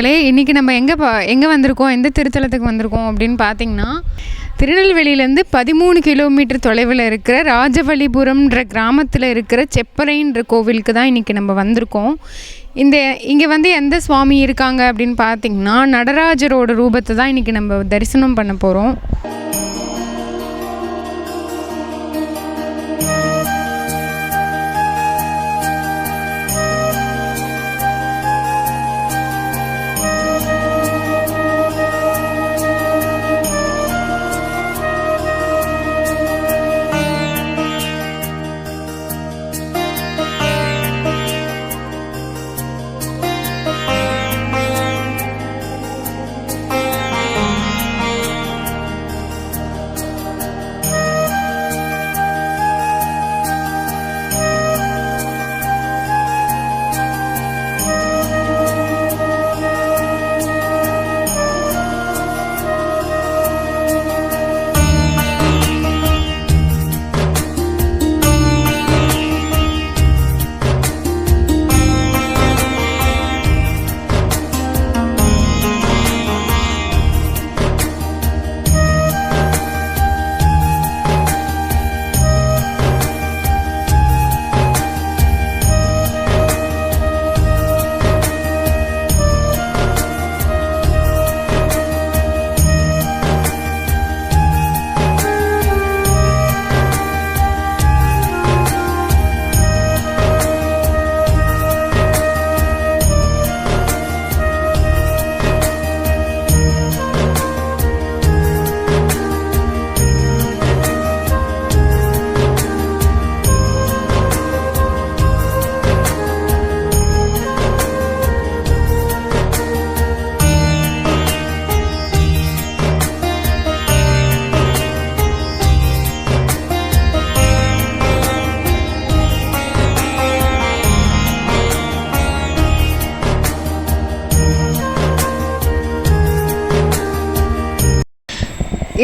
மக்களே இன்றைக்கி நம்ம எங்கே பா எங்கே வந்திருக்கோம் எந்த திருத்தலத்துக்கு வந்திருக்கோம் அப்படின்னு பார்த்தீங்கன்னா திருநெல்வேலியிலேருந்து பதிமூணு கிலோமீட்டர் தொலைவில் இருக்கிற ராஜவழிபுரம்ன்ற கிராமத்தில் இருக்கிற செப்பரைன்ற கோவிலுக்கு தான் இன்றைக்கி நம்ம வந்திருக்கோம். இந்த இங்கே வந்து எந்த சுவாமி இருக்காங்க அப்படின்னு பார்த்தீங்கன்னா நடராஜரோட ரூபத்தை தான் இன்றைக்கி நம்ம தரிசனம் பண்ண போகிறோம்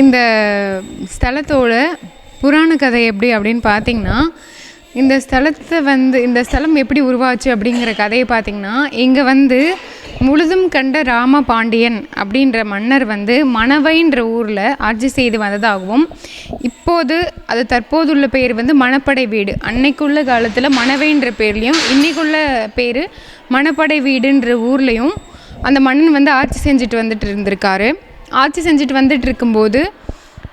இந்த ஸ்தலத்தோட புராண கதை எப்படி அப்படின்னு பார்த்தீங்கன்னா இந்த ஸ்தலத்தை வந்து இந்த ஸ்தலம் எப்படி உருவாச்சு அப்படிங்கிற கதையை பார்த்தீங்கன்னா இங்கே வந்து முழுதும் கண்ட ராம பாண்டியன் அப்படின்ற மன்னர் வந்து மணவைன்ற ஊரில் ஆட்சி செய்து வந்ததாகவும் இப்போது அது தற்போதுள்ள பேர் வந்து மணப்படை வீடு. அன்னைக்குள்ள காலத்தில் மணவைன்ற பேர்லேயும் இன்றைக்குள்ள பேர் மணப்படை வீடுன்ற ஊர்லேயும் அந்த மன்னன் வந்து ஆட்சி செஞ்சுட்டு வந்துட்டு இருந்திருக்காரு. ஆட்சி செஞ்சுட்டு வந்துட்டு இருக்கும்போது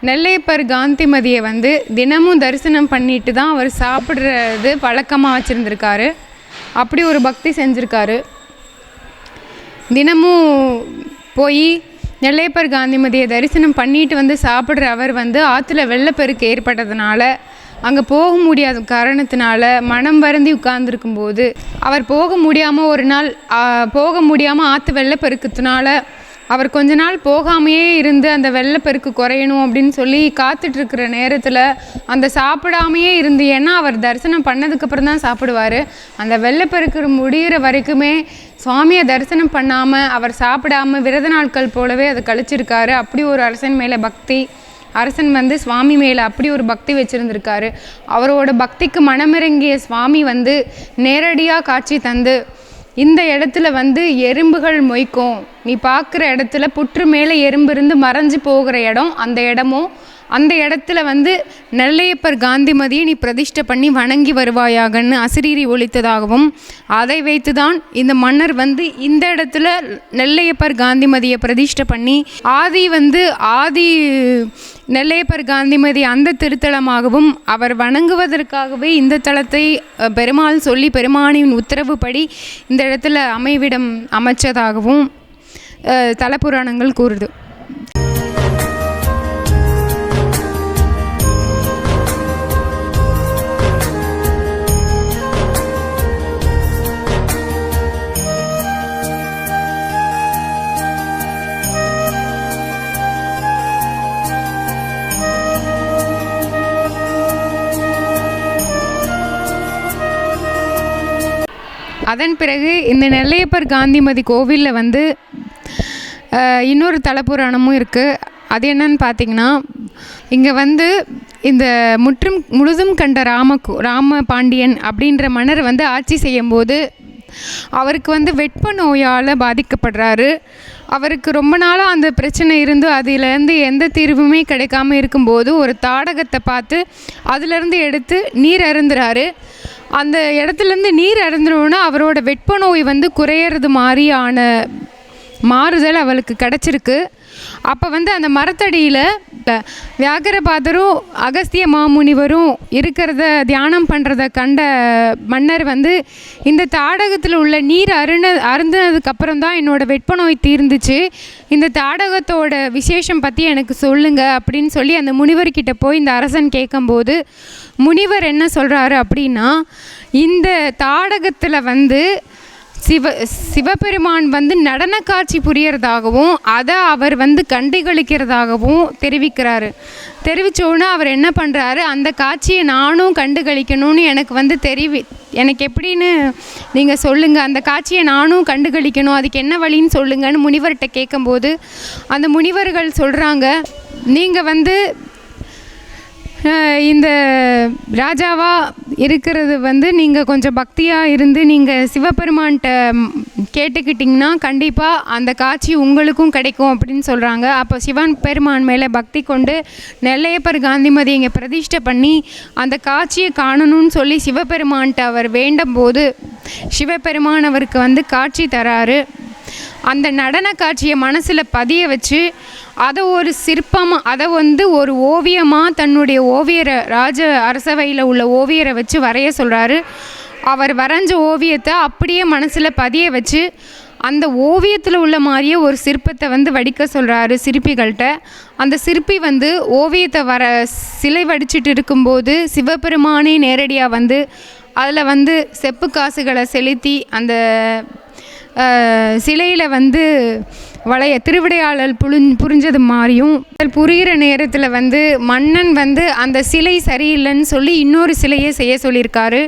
நெல்லையப்பர் காந்திமதியை வந்து தினமும் தரிசனம் பண்ணிட்டு தான் அவர் சாப்பிட்றது பழக்கமாக வச்சுருந்துருக்காரு. அப்படி ஒரு பக்தி செஞ்சுருக்காரு. தினமும் போய் நெல்லையப்பர் காந்திமதியை தரிசனம் பண்ணிட்டு வந்து சாப்பிட்ற அவர் வந்து ஆற்றுல வெள்ளப்பெருக்கு ஏற்பட்டதுனால அங்கே போக முடியாத காரணத்தினால மனம் வருந்தி உட்கார்ந்துருக்கும்போது அவர் போக முடியாமல் ஒரு நாள் போக முடியாமல் ஆற்று வெள்ளப்பெருக்கத்தினால அவர் கொஞ்ச நாள் போகாமையே இருந்து அந்த வெள்ளப்பெருக்கு குறையணும் அப்படின்னு சொல்லி காத்துட்ருக்கிற நேரத்தில் அந்த சாப்பிடாமையே இருந்து ஏன்னா அவர் தரிசனம் பண்ணதுக்கப்புறம் தான் சாப்பிடுவார். அந்த வெள்ளப்பெருக்கு முடிகிற வரைக்குமே சுவாமியை தரிசனம் பண்ணாமல் அவர் சாப்பிடாம விரத நாட்கள் போலவே அதை கழிச்சிருக்காரு. அப்படி ஒரு அரசன் மேலே பக்தி. அரசன் வந்து சுவாமி மேலே அப்படி ஒரு பக்தி வச்சுருந்துருக்காரு. அவரோட பக்திக்கு மனமிறங்கிய சுவாமி வந்து நேரடியாக காட்சி தந்து இந்த இடத்துல வந்து எறும்புகள் மொய்க்கும். நீ பார்க்குற இடத்துல புற்று மேலே எறும்பு இருந்து மறைஞ்சு போகிற இடம் அந்த இடமும் அந்த இடத்துல வந்து நெல்லையப்பர் காந்திமதியை நீ பிரதிஷ்டை பண்ணி வணங்கி வருவாயாகன்னு அசிரீரி ஒழித்ததாகவும் அதை வைத்துதான் இந்த மன்னர் வந்து இந்த இடத்துல நெல்லையப்பர் காந்திமதியை பிரதிஷ்டை பண்ணி ஆதி வந்து ஆதி நெல்லையப்பர் காந்திமதி அந்த திருத்தலமாகவும் அவர் வணங்குவதற்காகவே இந்த தலத்தை பெருமாள் சொல்லி பெருமானின் உத்தரவுப்படி இந்த இடத்துல அமைவிடம் அமைச்சதாகவும் அஹ், தலபுராணங்கள் கூறுது. அதன் பிறகு இந்த நெல்லையப்பர் காந்திமதி கோவிலில் வந்து இன்னொரு தலப்புராணமும் இருக்குது அது என்னன்னு பார்த்தீங்கன்னா இங்கே வந்து இந்த முற்றும் முழுதும் கண்ட ராம கு- ராம பாண்டியன் அப்படின்ற மன்னர் வந்து ஆட்சி செய்யும்போது அவருக்கு வந்து வெட்ப நோயால் பாதிக்கப்படுறாரு. அவருக்கு ரொம்ப நாளாக அந்த பிரச்சனை இருந்து அதிலேருந்து எந்த தீர்வுமே கிடைக்காம இருக்கும்போது ஒரு தாடகத்தை பார்த்து அதிலேருந்து எடுத்து நீர் அருந்துறாரு. அந்த இடத்துலேருந்து நீர் அருந்துனோன்னா அவரோட வெட்ப நோய் வந்து குறையிறது மாதிரியான மாறுதல் அவளுக்கு கிடச்சிருக்கு. அப்போ வந்து அந்த மரத்தடியில் வியாகரபாதரும் அகஸ்திய மாமுனிவரும் இருக்கிறத தியானம் பண்ணுறத கண்ட மன்னர் வந்து இந்த தாடகத்தில் உள்ள நீர் அருண அருந்ததுக்கப்புறம் தான் என்னோட வெட்ப நோய் தீர்ந்துச்சு. இந்த தாடகத்தோட விசேஷம் பற்றி எனக்கு சொல்லுங்கள் அப்படின்னு சொல்லி அந்த முனிவர்கிட்ட போய் இந்த அரசன் கேட்கும்போது முனிவர் என்ன சொல்கிறாரு அப்படின்னா இந்த தாடகத்தில் வந்து சிவ சிவபெருமான் வந்து நடன காட்சி புரியறதாகவும் அதை அவர் வந்து கண்டுகளிக்கிறதாகவும் தெரிவிக்கிறாரு. தெரிவித்தோன்னே அவர் என்ன பண்ணுறாரு அந்த காட்சியை நானும் கண்டுகளிக்கணும்னு எனக்கு வந்து தெரிவி எனக்கு எப்படின்னு நீங்கள் சொல்லுங்கள் அந்த காட்சியை நானும் கண்டுகளிக்கணும். அதுக்கு என்ன வழின்னு சொல்லுங்கன்னு முனிவர்கிட்ட கேட்கும்போது அந்த முனிவர்கள் சொல்கிறாங்க நீங்கள் வந்து இந்த ராஜாவா இருக்கிறது வந்து நீங்கள் கொஞ்சம் பக்தியாக இருந்து நீங்கள் சிவபெருமான்கிட்ட கேட்டுக்கிட்டிங்கன்னா கண்டிப்பாக அந்த காட்சி உங்களுக்கும் கிடைக்கும் அப்படின்னு சொல்கிறாங்க அப்போ சிவன் பெருமான் மேலே பக்தி கொண்டு நெல்லையப்பர் காந்திமதி இங்கே பிரதிஷ்டை பண்ணி அந்த காட்சியை காணணும்னு சொல்லி சிவபெருமான்கிட்ட அவர் வேண்டும் போது சிவபெருமான் அவருக்கு வந்து காட்சி தராரு. அந்த நடன காட்சியை மனசில் பதிய வச்சு அதை ஒரு சிற்பமாக அதை வந்து ஒரு ஓவியமாக தன்னுடைய ஓவியரை ராஜ அரசவையில் உள்ள ஓவியரை வச்சு வரைய சொல்கிறாரு அவர் வரைஞ்ச ஓவியத்தை அப்படியே மனசில் பதிய வச்சு அந்த ஓவியத்தில் உள்ள மாதிரியே ஒரு சிற்பத்தை வந்து வடிக்க சொல்கிறாரு சிற்பிகள்கிட்ட அந்த சிற்பி வந்து ஓவியத்தை வர சிலை வடிச்சிட்டு இருக்கும்போது சிவபெருமானே நேரடியாக வந்து அதில் வந்து செப்பு காசுகளை செலுத்தி அந்த சிலையில் வந்து வளைய திருவிடையாளல் புரிஞ் புரிஞ்சது மாதிரியும் புரிகிற நேரத்தில் வந்து மன்னன் வந்து அந்த சிலை சரியில்லைன்னு சொல்லி இன்னொரு சிலையை செய்ய சொல்லியிருக்காரு.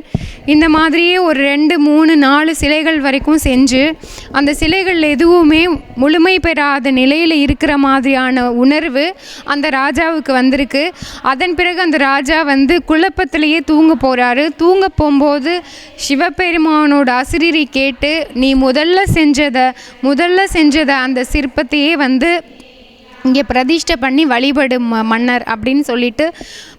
இந்த மாதிரியே ஒரு ரெண்டு மூணு நாலு சிலைகள் வரைக்கும் செஞ்சு அந்த சிலைகள் எதுவுமே முழுமை பெறாத நிலையில் இருக்கிற மாதிரியான உணர்வு அந்த ராஜாவுக்கு வந்திருக்கு. அதன் பிறகு அந்த ராஜா வந்து குழப்பத்திலேயே தூங்க போகிறாரு தூங்க போகும்போது சிவபெருமானோட ஆசிரியரை கேட்டு நீ முதல்ல செஞ்சதை முதல்ல செஞ்சதை அந்த சிற்பத்தையே வந்து இங்கே பிரதிஷ்டை பண்ணி வழிபடும் ம- மன்னர் அப்படின்னு சொல்லிட்டு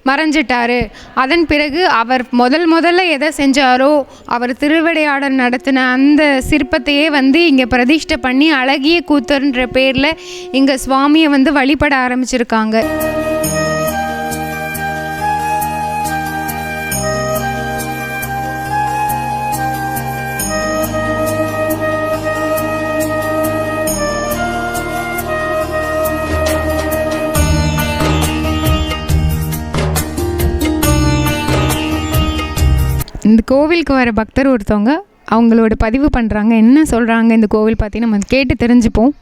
மறைஞ்சிட்டாரு. அதன் பிறகு அவர் முதல் முதல்ல எதை செஞ்சாரோ அவர் திருவிடையாடல் நடத்தின அந்த சிற்பத்தையே வந்து இங்கே பிரதிஷ்டை பண்ணி அழகிய கூத்தர்ன்ற பேரில் இங்கே சுவாமியை வந்து வழிபட ஆரம்பிச்சிருக்காங்க. இந்த கோவிலுக்கு வர பக்தர் ஒருத்தவங்க அவங்களோட பதிவு பண்ணுறாங்க என்ன சொல்கிறாங்க இந்த கோவில் பற்றி நம்ம கேட்டு தெரிஞ்சுப்போம்.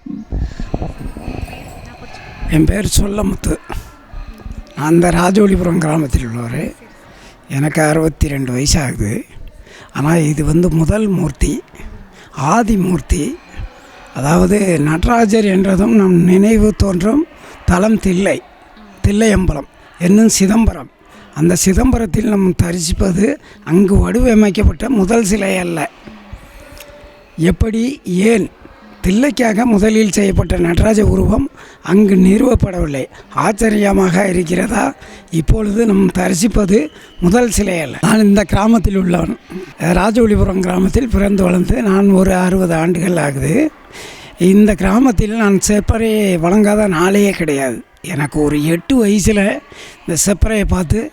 என் பேர் சொல்லமுத்து. அந்த ராஜோலிபுரம் கிராமத்தில் உள்ளவர். எனக்கு அறுபத்தி ரெண்டு வயசு ஆகுது ஆனால் இது வந்து முதல் மூர்த்தி ஆதி மூர்த்தி. அதாவது நடராஜர் என்றதும் நம் நினைவு தோன்றும் தலம் தில்லை தில்லையம்பலம் என்னும் சிதம்பரம். அந்த சிதம்பரத்தில் நம் தரிசிப்பது அங்கு வடிவமைக்கப்பட்ட முதல் சிலை அல்ல. எப்படி? ஏன்? தில்லைக்காக முதலில் செய்யப்பட்ட நடராஜ உருவம் அங்கு நிறுவப்படவில்லை. ஆச்சரியமாக இருக்கிறதா? இப்பொழுது நம் தரிசிப்பது முதல் சிலை அல்ல. நான் இந்த கிராமத்தில் உள்ளவன். ராஜவழிபுரம் கிராமத்தில் பிறந்து வளர்ந்து நான் ஒரு அறுபது ஆண்டுகள் ஆகுது. இந்த கிராமத்தில் நான் செப்பறையை வழங்காத நாளே கிடையாது. எனக்கு ஒரு எட்டு வயசில் இந்த செப்பறையை பார்த்து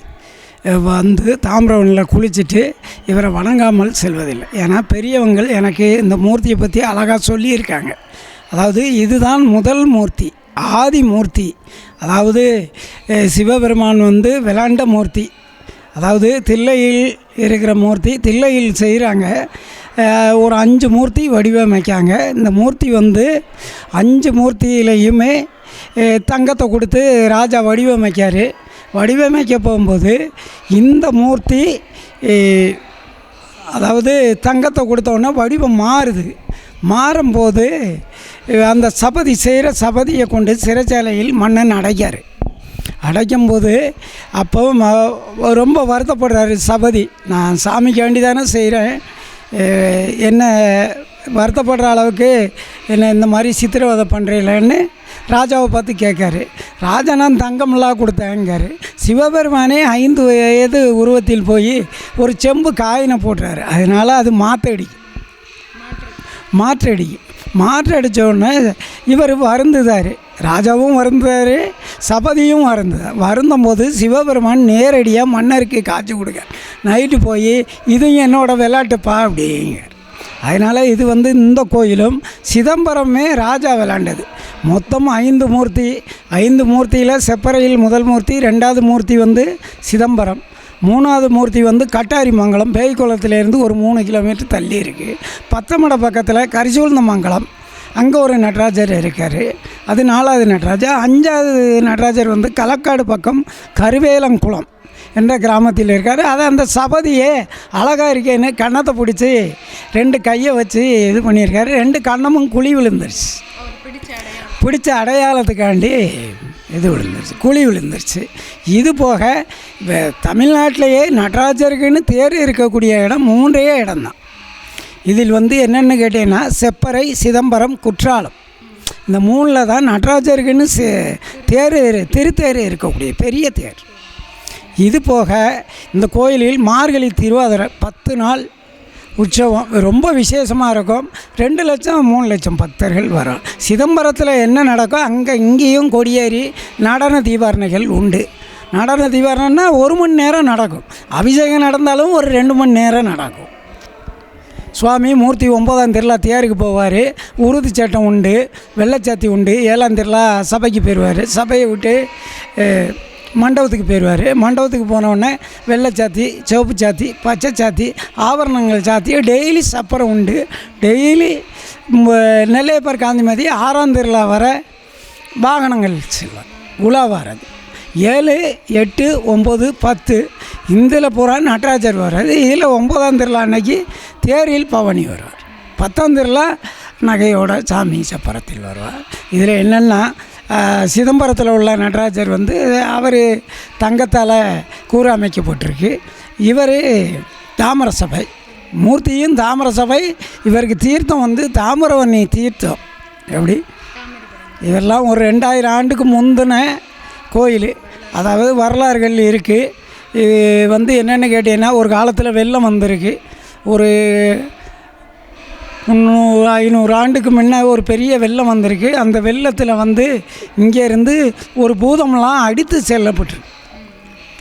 வந்து தாம்பரவனில் குளிச்சுட்டு இவரை வணங்காமல் செல்வதில்லை. ஏன்னா பெரியவங்கள் எனக்கு இந்த மூர்த்தியை பற்றி அழகாக சொல்லியிருக்காங்க. அதாவது இதுதான் முதல் மூர்த்தி ஆதி மூர்த்தி. அதாவது சிவபெருமான் வந்து விளாண்ட மூர்த்தி. அதாவது தில்லையில் இருக்கிற மூர்த்தி தில்லையில் செய்கிறாங்க. ஒரு அஞ்சு மூர்த்தி வடிவமைக்காங்க. இந்த மூர்த்தி வந்து அஞ்சு மூர்த்தியிலையுமே தங்கத்தை கொடுத்து ராஜா வடிவமைக்கார். வடிவமைக்க போகும்போது இந்த மூர்த்தி அதாவது தங்கத்தை கொடுத்தோன்னே வடிவம் மாறுது. மாறும்போது அந்த சபதி செய்கிற சபதியை கொண்டு சிறைச்சாலையில் மன்னன் அடைக்கார் அடைக்கும்போது அப்போ ம- ரொம்ப வருத்தப்படுறாரு சபதி. நான் சாமிக்கு வேண்டி தானே செய்கிறேன் என்ன வருத்தப்படுற அளவுக்கு என்ன இந்த மாதிரி சித்திரவதை பண்ணுறீங்களேன்னு ராஜாவை பார்த்து கேட்காரு. ராஜா நான் தங்கமெல்லாம் கொடுத்தேங்காரு சிவபெருமானே ஐந்து வயது உருவத்தில் போய் ஒரு செம்பு காயினை போட்டுறாரு அதனால் அது மாற்றடிக்கும் மாற்றடிக்கும் மாற்றடித்த உடனே இவர் வருந்துதார். ராஜாவும் வருந்தார் சபதியும் வருந்தார் வருந்தும் போது சிவபெருமான் நேரடியாக மன்னருக்கு காய்ச்சி கொடுக்க. நைட்டு போய் இதுவும் என்னோட விளையாட்டுப்பா அப்படிங்க. அதனால் இது வந்து இந்த கோயிலும் சிதம்பரமே ராஜா விளாண்டது. மொத்தம் ஐந்து மூர்த்தி ஐந்து மூர்த்தியில் செப்பரையில் முதல் மூர்த்தி ரெண்டாவது மூர்த்தி வந்து சிதம்பரம் மூணாவது மூர்த்தி வந்து கட்டாரிமங்கலம் பேய்க்குளத்துலேருந்து ஒரு மூணு கிலோமீட்டர் தள்ளி இருக்குது பத்தமட பக்கத்தில் கரிசூழ்ந்தமங்கலம் அங்கே ஒரு நடராஜர் இருக்கார். அது நாலாவது நடராஜர். அஞ்சாவது நடராஜர் வந்து களக்காடு பக்கம் கருவேலங்குளம். என்ற கிராமத்தில் இருக்கார். அதை அந்த சபதியே அழகாக இருக்கேன்னு கன்னத்தை பிடிச்சி ரெண்டு கையை வச்சு இது பண்ணியிருக்காரு. ரெண்டு கண்ணமும் குழி விழுந்துருச்சு. பிடிச்ச அடையாளத்துக்காண்டி இது விழுந்துருச்சு. குழி விழுந்துருச்சு. இது போக தமிழ்நாட்டிலேயே நடராஜருக்குன்னு தேர் இருக்கக்கூடிய இடம் மூன்றே இடம்தான். இதில் வந்து என்னென்னு கேட்டீங்கன்னா செப்பறை சிதம்பரம் குற்றாலம். இந்த மூணில் தான் நடராஜருக்குன்னு செ- தேர் திருத்தேர் இருக்கக்கூடிய பெரிய தேர். இது போக இந்த கோயிலில் மார்கழி திருவாதிரை பத்து நாள் உற்சவம். ரொம்ப விசேஷமாக இருக்கும். ரெண்டு லட்சம் மூணு லட்சம் பக்தர்கள் வரும். சிதம்பரத்தில் என்ன நடக்கும் அங்கே இங்கேயும் கொடியேறி நடன தீபாரணைகள் உண்டு. நடன தீபாரணைன்னா ஒரு மணி நேரம் நடக்கும். அபிஷேகம் நடந்தாலும் ஒரு ரெண்டு மணி நேரம் நடக்கும். சுவாமி மூர்த்தி ஒம்பதாம் திருவிழா தேருக்கு போவார். உருது சட்டம் உண்டு வெள்ளைச்சாத்தி உண்டு ஏழாம் திருவிழா சபைக்கு போயிடுவார் சபையை விட்டு மண்டபத்துக்கு போயிடுவார். மண்டபத்துக்கு போனவுடனே வெள்ளைச்சாத்தி சிவப்பு சாத்தி பச்சை சாத்தி ஆபரணங்கள் சாத்தி டெய்லி சப்பரம் உண்டு. டெய்லி நெல்லையப்பர் காந்திமதி ஆறாம் திருவிழா வர வாகனங்கள் செல்வார். உலா வர்றது ஏழு எட்டு ஒம்பது பத்து இதில் பூரா நடராஜர் வர்றாரு இதில் ஒம்பதாம் திருவிழா அன்னைக்கு தேரில் பவனி வருவார். பத்தாம் திருவிழா நகையோட சாமி சப்பரத்தில் வருவார். இதில் என்னென்னா சிதம்பரத்தில் உள்ள நடராஜர் வந்து அவர் தங்கத்தால் கூறு அமைக்கப்பட்டிருக்கு. இவர் தாமர சபை மூர்த்தியும் தாமர சபை இவருக்கு தீர்த்தம் வந்து தாமரவன்னி தீர்த்தம். எப்படி? இதெல்லாம் ஒரு ரெண்டாயிரம் ஆண்டுக்கு முந்தின கோயில். அதாவது வரலாறுகள் இருக்குது இது வந்து என்னென்னு கேட்டீங்கன்னா ஒரு காலத்தில் வெள்ளம் வந்திருக்கு. ஒரு முந்நூறு ஐநூறு ஆண்டுக்கு முன்னே ஒரு பெரிய வெள்ளம் வந்திருக்கு. அந்த வெள்ளத்தில் வந்து இங்கேருந்து ஒரு பூதம்லாம் அடித்து செல்லப்பட்டிருக்கு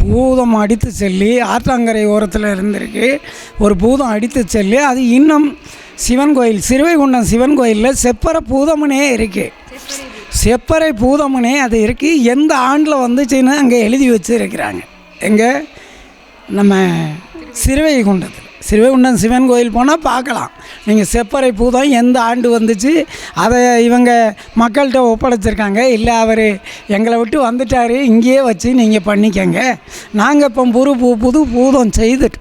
பூதம் அடித்து செல்லி ஆற்றங்கரை ஓரத்தில் இருந்திருக்கு. ஒரு பூதம் அடித்து செல்லி அது இன்னும் சிவன் கோயில் சிறுவைகுண்டம் சிவன் கோயிலில் செப்பர பூதமனே இருக்குது செப்பறை பூதமனே அது இருக்குது எந்த ஆண்டில் வந்துச்சுன்னு அங்கே எழுதி வச்சுருக்கிறாங்க. எங்கே? நம்ம சிறுவைகுண்டத்தில். சிறுவைகுண்டம் சிவன் கோயில் போனால் பார்க்கலாம். நீங்கள் செப்பறை பூதம் எந்த ஆண்டு வந்துச்சு? அதை இவங்க மக்கள்கிட்ட ஒப்படைச்சிருக்காங்க. இல்லை அவர் எங்களை விட்டு வந்துட்டார். இங்கேயே வச்சு நீங்கள் பண்ணிக்கங்க. நாங்கள் இப்போ புது பூ புது பூதம் செய்துட்டு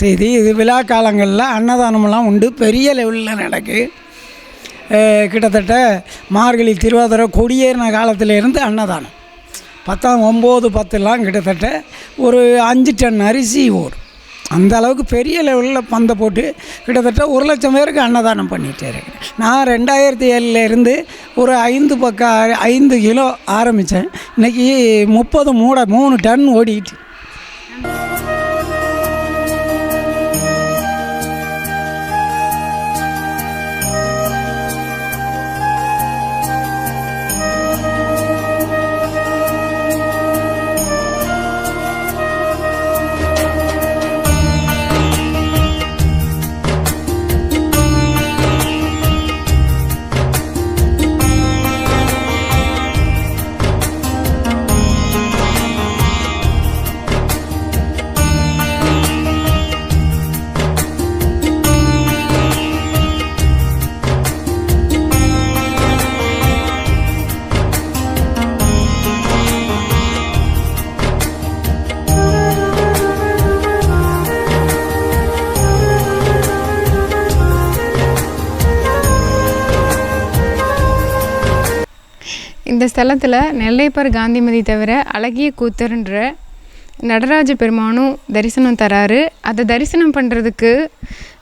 செய்து இது விழா காலங்களில் அன்னதானமெல்லாம் உண்டு. பெரிய லெவலில் நடக்கு. கிட்டத்தட்ட மார்கழி திருவாதிரை கொடியேறின காலத்திலேருந்து அன்னதானம். பத்தாம் ஒம்பது பத்துலாம் கிட்டத்தட்ட ஒரு அஞ்சு டன் அரிசி ஓடும் அந்த அளவுக்கு பெரிய லெவலில் பந்தை போட்டு கிட்டத்தட்ட ஒரு லட்சம் பேருக்கு அன்னதானம் பண்ணிகிட்டே இருக்கேன். நான் ரெண்டாயிரத்தி ஏழில் இருந்து ஒரு ஐந்து பக்கம் ஐந்து கிலோ ஆரம்பித்தேன் இன்றைக்கி முப்பது மூடை மூணு டன் ஓடிக்கிட்டு இந்த ஸ்தலத்தில் நெல்லைப்பர் காந்திமதி தவிர அழகிய கூத்தர்ன்ற நடராஜ பெருமானும் தரிசனம் தராரு. அதை தரிசனம் பண்ணுறதுக்கு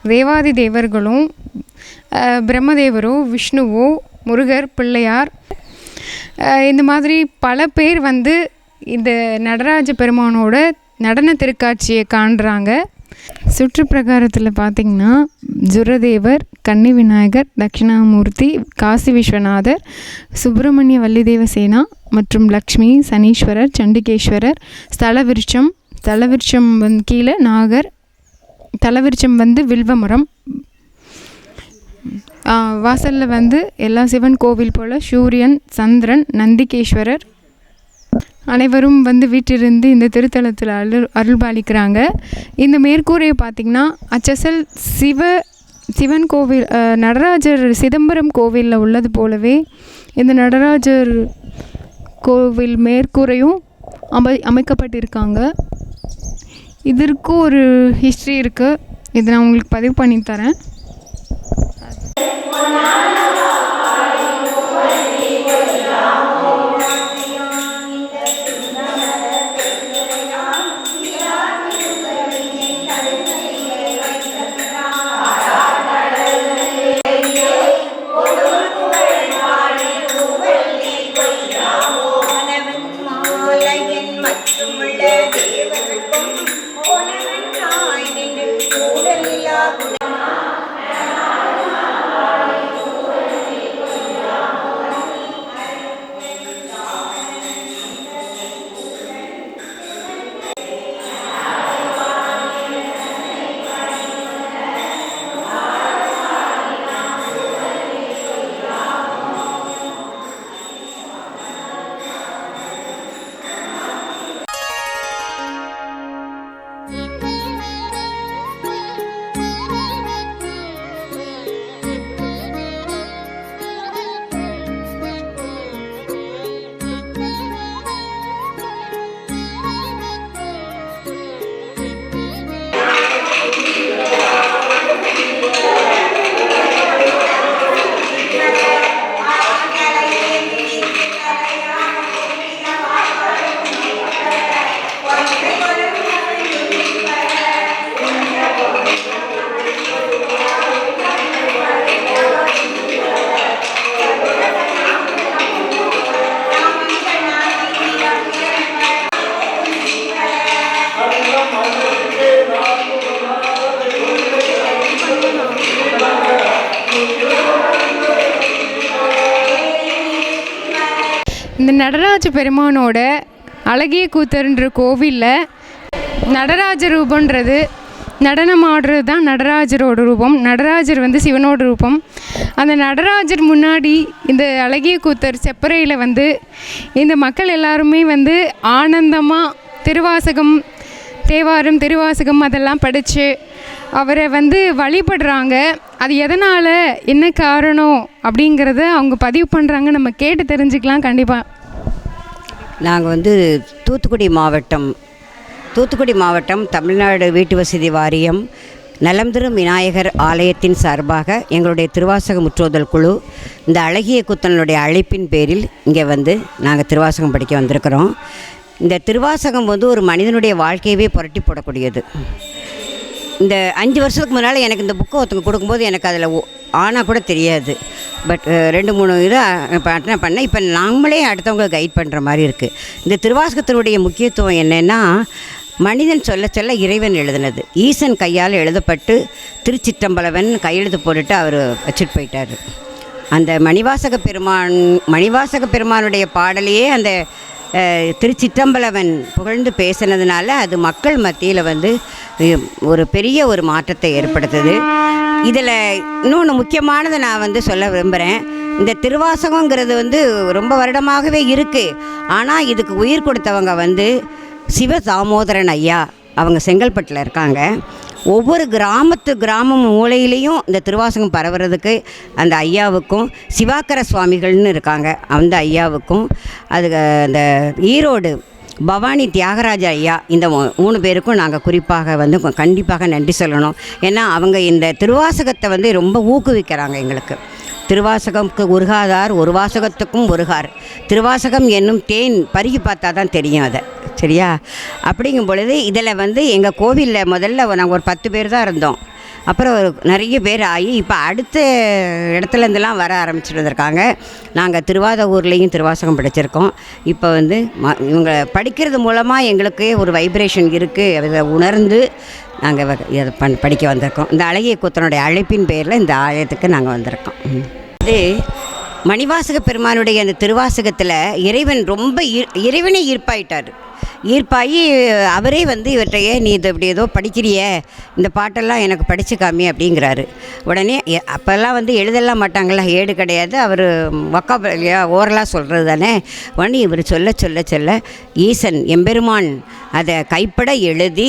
தேவாதி தேவர்களும் அஹ், பிரம்மதேவரோ விஷ்ணுவோ முருகர் பிள்ளையார் இந்த மாதிரி பல பேர் வந்து இந்த நடராஜ பெருமானோட நடன திருக்காட்சியை காண்றாங்க. சுற்றுப்பிரகாரத்தில் பார்த்திங்கன்னா ஜுரதேவர் கன்னி விநாயகர் தட்சிணாமூர்த்தி காசி விஸ்வநாதர் சுப்பிரமணிய வள்ளிதேவசேனா மற்றும் லக்ஷ்மி சனீஸ்வரர் சண்டிகேஸ்வரர் ஸ்தலவிருட்சம் ஸ்தலவிருட்சம் வந்து கீழே நாகர் தலவிருட்சம் வந்து வில்வமரம். வாசலில் வந்து எல்லா சிவன் கோவில் போல் சூரியன் சந்திரன் நந்திகேஸ்வரர் அனைவரும் வந்து வீட்டிலிருந்து இந்த திருத்தலத்தில் அருள் அருள்பாலிக்கிறாங்க. இந்த மேற்கூரையை பார்த்திங்கன்னா அச்சசல் சிவ சிவன் கோவில் நடராஜர் சிதம்பரம் கோவிலில் உள்ளது போலவே இந்த நடராஜர் கோவில் மேற்கூரையும் அமை அமைக்கப்பட்டிருக்காங்க. இதற்கு ஒரு ஹிஸ்ட்ரி இருக்குது இதை நான் உங்களுக்கு பதிவு பண்ணி இந்த நடராஜ பெருமானோட அழகிய கூத்தர்ன்ற கோவிலில் நடராஜ ரூபன்றது நடனம் ஆடுறது தான் நடராஜரோட ரூபம். நடராஜர் வந்து சிவனோட ரூபம். அந்த நடராஜர் முன்னாடி இந்த அழகிய கூத்தர் செப்பறையில் வந்து இந்த மக்கள் எல்லாருமே வந்து ஆனந்தமாக திருவாசகம் தேவாரம் திருவாசகம் அதெல்லாம் படித்து அவரை வந்து வழிபடுறாங்க. அது எதனால் என்ன காரணம் அப்படிங்கிறத அவங்க பதிவு பண்ணுறாங்க நம்ம கேட்டு தெரிஞ்சுக்கலாம் கண்டிப்பாக நாங்கள் வந்து தூத்துக்குடி மாவட்டம் தூத்துக்குடி மாவட்டம் தமிழ்நாடு வீட்டு வசதி வாரியம் நலம் தரும் விநாயகர் ஆலயத்தின் சார்பாக எங்களுடைய திருவாசக முற்றோதல் குழு இந்த அழகிய குத்தனுடைய அழைப்பின் பேரில் இங்கே வந்து நாங்கள் திருவாசகம் படிக்க வந்திருக்கிறோம். இந்த திருவாசகம் வந்து ஒரு மனிதனுடைய வாழ்க்கையவே புரட்டி போடக்கூடியது. இந்த அஞ்சு வருஷத்துக்கு முன்னால் எனக்கு இந்த புக்கை ஒருத்தவங்க கொடுக்கும்போது எனக்கு அதில் ஆனால் கூட தெரியாது. பட் ரெண்டு மூணு இதை இப்போ பண்ணேன். இப்போ நாமளே அடுத்தவங்களை கைட் பண்ணுற மாதிரி இருக்குது இந்த திருவாசகத்தினுடைய முக்கியத்துவம் என்னென்னா மனிதன் சொல்ல சொல்ல இறைவன் எழுதினது. ஈசன் கையால் எழுதப்பட்டு திருச்சிற்றம்பலவன் கையெழுத்து போட்டுட்டு அவர் வச்சுட்டு போயிட்டார். அந்த மணிவாசக பெருமான் மணிவாசக பெருமானுடைய பாடலையே அந்த திருச்சிற்றம்பலவன் புகழ்ந்து பேசினதுனால அது மக்கள் மத்தியில் வந்து ஒரு பெரிய ஒரு மாற்றத்தை ஏற்படுத்துது. இதில் இன்னொன்று முக்கியமானதை நான் வந்து சொல்ல விரும்புகிறேன் இந்த திருவாசகங்கிறது வந்து ரொம்ப வருடமாகவே இருக்குது ஆனால் இதுக்கு உயிர் கொடுத்தவங்க வந்து சிவ தாமோதரன் ஐயா அவங்க செங்கல்பட்டில் இருக்காங்க. ஒவ்வொரு கிராமத்து கிராமம் மூலையிலையும் இந்த திருவாசகம் பரவுறதுக்கு அந்த ஐயாவுக்கும் சிவாக்கர சுவாமிகள்னு இருக்காங்க. அந்த ஐயாவுக்கும் அது அந்த ஈரோடு பவானி தியாகராஜ ஐயா இந்த மூணு பேருக்கும் நாங்கள் குறிப்பாக வந்து கண்டிப்பாக நன்றி சொல்லணும். ஏன்னா அவங்க இந்த திருவாசகத்தை வந்து ரொம்ப ஊக்குவிக்கிறாங்க எங்களுக்கு. திருவாசகம்க்கு உருகாதார் ஒரு வாசகத்துக்கும் உருகார். திருவாசகம் என்னும் தேன் பருகி பார்த்தா தான் தெரியும் அதை. சரியா? அப்படிங்கும் பொழுது இதில் வந்து எங்கள் கோவிலில் முதல்ல நாங்கள் ஒரு பத்து பேர் தான் இருந்தோம். அப்புறம் நிறைய பேர் ஆகி இப்போ அடுத்த இடத்துலேருந்துலாம் வர ஆரம்பிச்சுட்டு வந்திருக்காங்க நாங்கள் திருவாதூர்லேயும் திருவாசகம் படிச்சிருக்கோம். இப்போ வந்து ம இவங்க படிக்கிறது மூலமாக எங்களுக்கு ஒரு வைப்ரேஷன் இருக்குது அதை உணர்ந்து நாங்கள் இதை பண் படிக்க வந்திருக்கோம். இந்த அழகிய கூத்தனுடைய அழைப்பின் பேரில் இந்த ஆலயத்துக்கு நாங்கள் வந்திருக்கோம். இது மணிவாசக பெருமானுடைய அந்த திருவாசகத்தில் இறைவன் ரொம்ப ஈர் இறைவனே ஈர்ப்பாயிட்டார். ஈர்ப்பாகி அவரே வந்து இவற்றையே நீ இது இப்படி ஏதோ படிக்கிறியே இந்த பாட்டெல்லாம் எனக்கு படித்து காமி அப்படிங்கிறாரு. உடனே அப்போல்லாம் வந்து எழுதலாம் மாட்டாங்களா ஏடு கிடையாது. அவர் வக்கா இல்லையா ஓரலாக சொல்கிறது தானே. உடனே இவர் சொல்ல சொல்ல சொல்ல ஈசன் எம்பெருமான் அதை கைப்பட எழுதி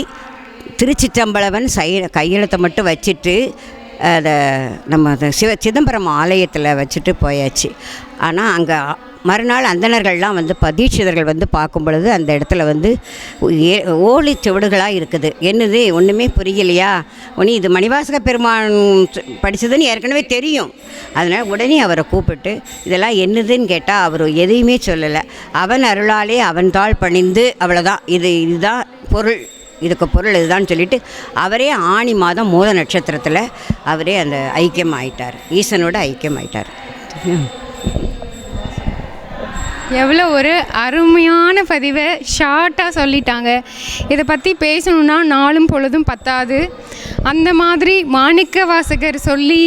திருச்சிற்றம்பலவன் சை கையெழுத்தை மட்டும் வச்சுட்டு அதை நம்ம சிவ சிதம்பரம் ஆலயத்தில் வச்சுட்டு போயாச்சு. ஆனால் அங்கே மறுநாள் அந்தணர்கள்லாம் வந்து பதீட்சிதர்கள் வந்து பார்க்கும் பொழுது அந்த இடத்துல வந்து ஏ- ஓலி சுவடுகளாக இருக்குது. என்னது? ஒன்றுமே புரியலையா? உனி இது மணிவாசக பெருமான் படித்ததுன்னு ஏற்கனவே தெரியும். அதனால் உடனே அவரை கூப்பிட்டு இதெல்லாம் என்னதுன்னு கேட்டால் அவர் எதையுமே சொல்லலை. அவன் அருளாலே அவன் தாழ் பணிந்து அவ்வளோதான் இது இதுதான் பொருள். இதுக்கு பொருள் இதுதான் சொல்லிட்டு அவரே ஆணி மாதம் மூல நட்சத்திரத்தில் அவரே அந்த ஐக்கியம் ஆயிட்டார் ஈசனோட ஐக்கியம் ஆயிட்டார் எவ்வளோ ஒரு அருமையான பதிவை ஷார்ட்டாக சொல்லிட்டாங்க. இதை பற்றி பேசணுன்னா நாளும் பொழுதும் பத்தாது. அந்த மாதிரி மாணிக்க வாசகர் சொல்லி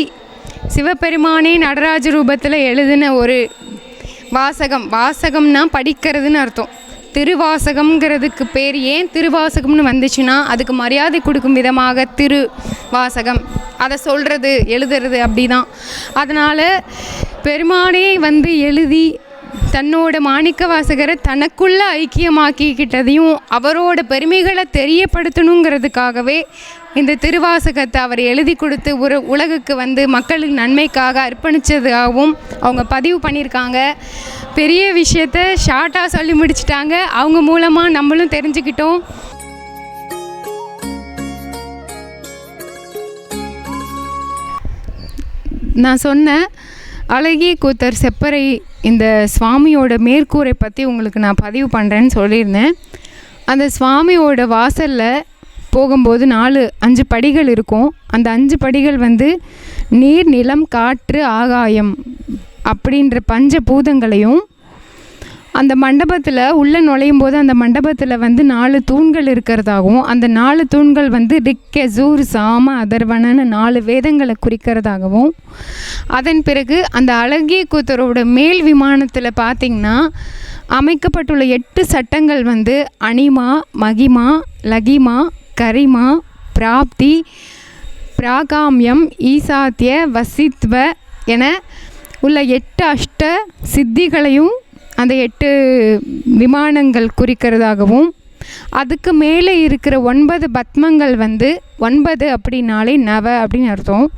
சிவபெருமானே நடராஜ ரூபத்தில் எழுதின ஒரு வாசகம். வாசகம்னா படிக்கிறதுன்னு அர்த்தம். திருவாசகம்ங்கிறதுக்கு பேர் ஏன் திருவாசகம்னு வந்துச்சுன்னா அதுக்கு மரியாதை கொடுக்கும் விதமாக திரு வாசகம் அதை சொல்கிறது எழுதுறது அப்படி தான் அதனால் பெருமானே வந்து எழுதி தன்னோட மாணிக்க வாசகரை தனக்குள்ள ஐக்கியமாக்கிக்கிட்டதையும் அவரோட பெருமைகளை தெரியப்படுத்தணுங்கிறதுக்காகவே இந்த திருவாசகத்தை அவர் எழுதி கொடுத்து ஒரு உலகுக்கு வந்து மக்களுக்கு நன்மைக்காக அர்ப்பணித்ததாகவும் அவங்க பதிவு பண்ணியிருக்காங்க. பெரிய விஷயத்த ஷார்ட்டாக சொல்லி முடிச்சிட்டாங்க. அவங்க மூலமாக நம்மளும் தெரிஞ்சுக்கிட்டோம். நான் சொன்னேன் அழகிய கூத்தர் செப்பரை இந்த சுவாமியோட மேற்கூரை பற்றி உங்களுக்கு நான் பதிவு பண்ணுறேன்னு சொல்லியிருந்தேன். அந்த சுவாமியோட வாசலில் போகும்போது நாலு அஞ்சு படிகள் இருக்கும். அந்த அஞ்சு படிகள் வந்து நீர் நிலம் காற்று ஆகாயம் அப்படின்ற பஞ்ச பூதங்களையும் அந்த மண்டபத்தில் உள்ளே நுழையும் போது அந்த மண்டபத்தில் வந்து நாலு தூண்கள் இருக்கிறதாகவும் அந்த நாலு தூண்கள் வந்து ரிக்கெசூர் சாம அதர்வனன்னு நாலு வேதங்களை குறிக்கிறதாகவும் அதன் பிறகு அந்த அழகிய கூத்தரோட மேல் விமானத்தில் பார்த்திங்கன்னா அமைக்கப்பட்டுள்ள எட்டு சட்டங்கள் வந்து அனிமா மகிமா லகிமா கரிமா பிராப்தி பிராகாமியம் ஈசாத்திய வசித்வ என உள்ள எட்டு அஷ்ட சித்திகளையும் அந்த எட்டு விமானங்கள் குறிக்கிறதாகவும் அதுக்கு மேலே இருக்கிற ஒன்பது பத்மங்கள் வந்து ஒன்பது அப்படின்னாலே நவ அப்படின்னு அர்த்தம்.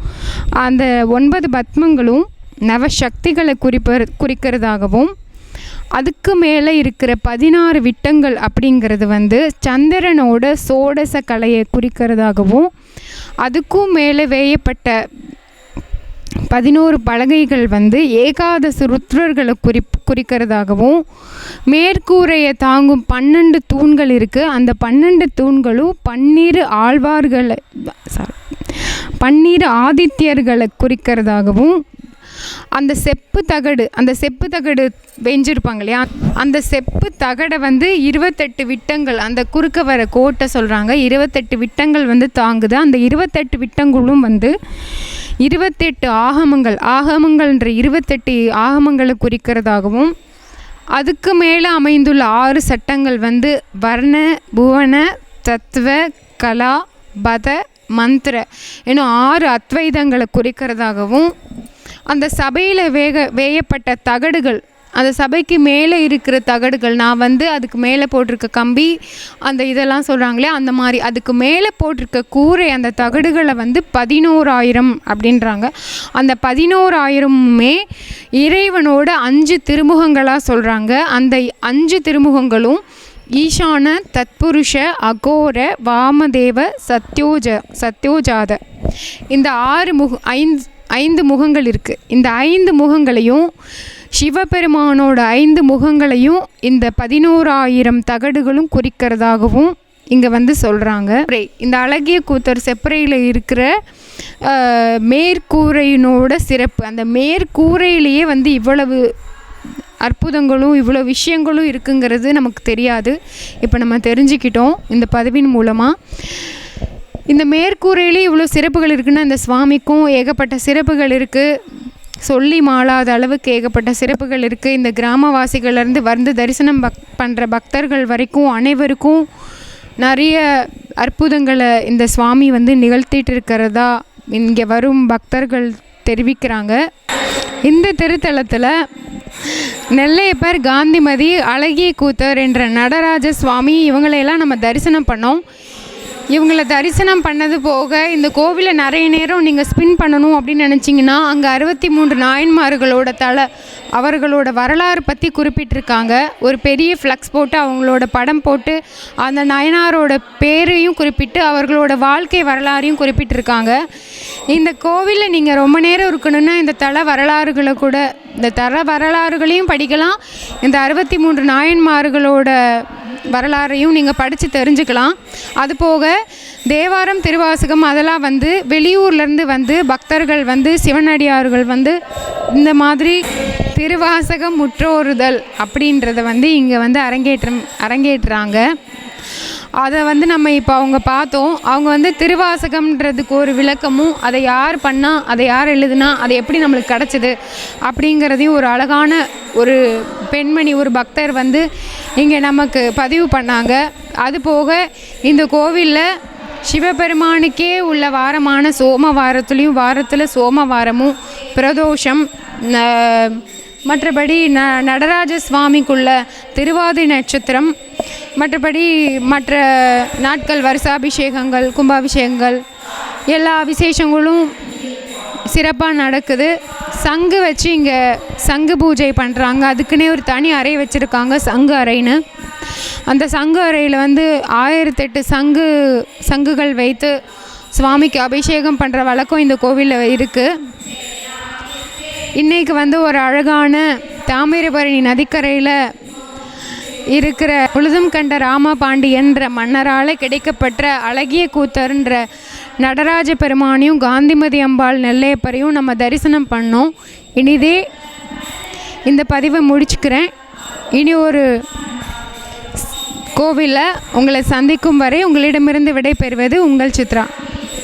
அந்த ஒன்பது பத்மங்களும் நவ சக்திகளை குறிப்ப குறிக்கிறதாகவும் அதுக்கு மேலே இருக்கிற பதினாறு விட்டங்கள் அப்படிங்கிறது வந்து சந்திரனோட சோடச கலையை குறிக்கிறதாகவும் அதுக்கும் மேலே வேயப்பட்ட பதினோரு பலகைகள் வந்து ஏகாதச ருத்ரர்களை குறி குறிக்கிறதாகவும் மேற்கூரையை தாங்கும் பன்னெண்டு தூண்கள் இருக்குது அந்த பன்னெண்டு தூண்களும் பன்னிரு ஆழ்வார்களை சாரி பன்னிரு ஆதித்யர்களை குறிக்கிறதாகவும் அந்த செப்பு தகடு அந்த செப்பு தகடு வெஞ்சிருப்பாங்க இல்லையா? அந்த செப்பு தகடை வந்து இருபத்தெட்டு விட்டங்கள் அந்த குறுக்க வர கோட்டை சொல்கிறாங்க இருபத்தெட்டு விட்டங்கள் வந்து தாங்குது. அந்த இருபத்தெட்டு விட்டங்களும் வந்து இருபத்தெட்டு ஆகமங்கள். ஆகமங்கள்ன்ற இருபத்தெட்டு ஆகமங்களை குறிக்கிறதாகவும் அதுக்கு மேலே அமைந்துள்ள ஆறு சட்டங்கள் வந்து வர்ண புவன தத்துவ கலா பத மந்திர இன்னும் ஆறு அத்வைதங்களை குறிக்கிறதாகவும் அந்த சபையில் வேக வேயப்பட்ட தகடுகள் அந்த சபைக்கு மேலே இருக்கிற தகடுகள் நான் வந்து அதுக்கு மேலே போட்டிருக்க கம்பி அந்த இதெல்லாம் சொல்கிறாங்களே அந்த மாதிரி. அதுக்கு மேலே போட்டிருக்க கூரை அந்த தகடுகளை வந்து பதினோராயிரம் அப்படின்றாங்க. அந்த பதினோராயிரமுமே இறைவனோட அஞ்சு திருமுகங்களாக சொல்கிறாங்க அந்த அஞ்சு திருமுகங்களும் ஈசான தத்புருஷ அகோர வாமதேவ சத்யோஜ சத்யோஜாத. இந்த ஆறு முக ஐந்து ஐந்து முகங்கள் இருக்குது இந்த ஐந்து முகங்களையும் சிவபெருமானோட ஐந்து முகங்களையும் இந்த பதினோராயிரம் தகடுகளும் குறிக்கிறதாகவும் இங்கே வந்து சொல்கிறாங்க இந்த அழகிய கூத்தர் செப்பரையில் இருக்கிற மேற்கூரையினோட சிறப்பு. அந்த மேற்கூரையிலேயே வந்து இவ்வளவு அற்புதங்களும் இவ்வளோ விஷயங்களும் இருக்குங்கிறது நமக்கு தெரியாது. இப்போ நம்ம தெரிஞ்சுக்கிட்டோம் இந்த பதவியின் மூலமாக இந்த மேற்கூரையிலே இவ்வளோ சிறப்புகள் இருக்குன்னா இந்த சுவாமிக்கும் ஏகப்பட்ட சிறப்புகள் இருக்குது சொல்லி மாளாத அளவுக்கு ஏகப்பட்ட சிறப்புகள் இருக்குது இந்த கிராமவாசிகள்லேருந்து வந்து தரிசனம் பக் பண்ணுற பக்தர்கள் வரைக்கும் அனைவருக்கும் நிறைய அற்புதங்களை இந்த சுவாமி வந்து நிகழ்த்திட்டு இருக்கிறதா இங்கே வரும் பக்தர்கள் தெரிவிக்கிறாங்க. இந்த திருத்தலத்தில் நெல்லையப்பர் காந்திமதி அழகிய கூத்தர் என்ற நடராஜ சுவாமி இவங்களையெல்லாம் நம்ம தரிசனம் பண்ணோம். இவங்களை தரிசனம் பண்ணது போக இந்த கோவிலை நிறைய நேரம் நீங்கள் ஸ்பின் பண்ணணும் அப்படின்னு நினச்சிங்கன்னா அங்கே அறுபத்தி மூன்று நாயன்மார்களோட தலை அவர்களோட வரலாறு பற்றி குறிப்பிட்டிருக்காங்க. ஒரு பெரிய ஃப்ளக்ஸ் போட்டு அவங்களோட படம் போட்டு அந்த நயனாரோட பேரையும் குறிப்பிட்டு அவர்களோட வாழ்க்கை வரலாறையும் குறிப்பிட்டிருக்காங்க. இந்த கோவிலில் நீங்கள் ரொம்ப நேரம் இருக்கணும்னா இந்த தல வரலாறுகளை கூட இந்த தர வரலாறுகளையும் படிக்கலாம். இந்த அறுபத்தி மூன்று நாயன்மார்களோட வரலாறையும் நீங்கள் படித்து தெரிஞ்சுக்கலாம். அது போக தேவாரம் திருவாசகம் அதெல்லாம் வந்து வெளியூர்லேருந்து வந்து பக்தர்கள் வந்து சிவனடியார்கள் வந்து இந்த மாதிரி திருவாசகம் முற்றோறுதல் அப்படின்றத வந்து இங்கே வந்து அரங்கேற்றம் அரங்கேற்றுறாங்க அதை வந்து நம்ம இப்போ அவங்க பார்த்தோம். அவங்க வந்து திருவாசகம்ன்றதுக்கு ஒரு விளக்கமும் அதை யார் பண்ணால் அதை யார் எழுதுனா அது எப்படி நம்மளுக்கு கிடச்சிது அப்படிங்கிறதையும் ஒரு அழகான ஒரு பெண்மணி ஒரு பக்தர் வந்து இங்கே நமக்கு பதிவு பண்ணாங்க. அது போக இந்த கோவிலில் சிவபெருமானுக்கே உள்ள வாரமான சோமவாரத்துலேயும் வாரத்தில் சோமவாரமும் பிரதோஷம் மற்றபடி ந நடராஜ சுவாமிக்குள்ள திருவாதி நட்சத்திரம் மற்றபடி மற்ற நாட்கள் வருஷாபிஷேகங்கள் கும்பாபிஷேகங்கள் எல்லா விசேஷங்களும் சிறப்பாக நடக்குது. சங்கு வச்சு இங்கே சங்கு பூஜை பண்ணுறாங்க அதுக்குன்னே ஒரு தனி அறை வச்சுருக்காங்க சங்கு அறைன்னு. அந்த சங்கு அறையில் வந்து ஆயிரத்தெட்டு சங்கு சங்குகள் வைத்து சுவாமிக்கு அபிஷேகம் பண்ணுற வழக்கம் இந்த கோவிலில் இருக்குது இன்றைக்கு வந்து ஒரு அழகான தாமிரபரணி நதிக்கரையில் இருக்கிற உழுதும் கண்ட ராமபாண்டியன்ற மன்னரால் கிடைக்கப்பட்ட அழகிய கூத்தர்ன்ற நடராஜ பெருமானையும் காந்திமதி அம்பாள் நெல்லையப்பரையும் நம்ம தரிசனம் பண்ணோம். இனிதே இந்த பதிவை முடிச்சுக்கிறேன். இனி ஒரு கோவிலில் உங்களை சந்திக்கும் வரை உங்களிடமிருந்து விடை பெறுவது உங்கள் சித்ரா.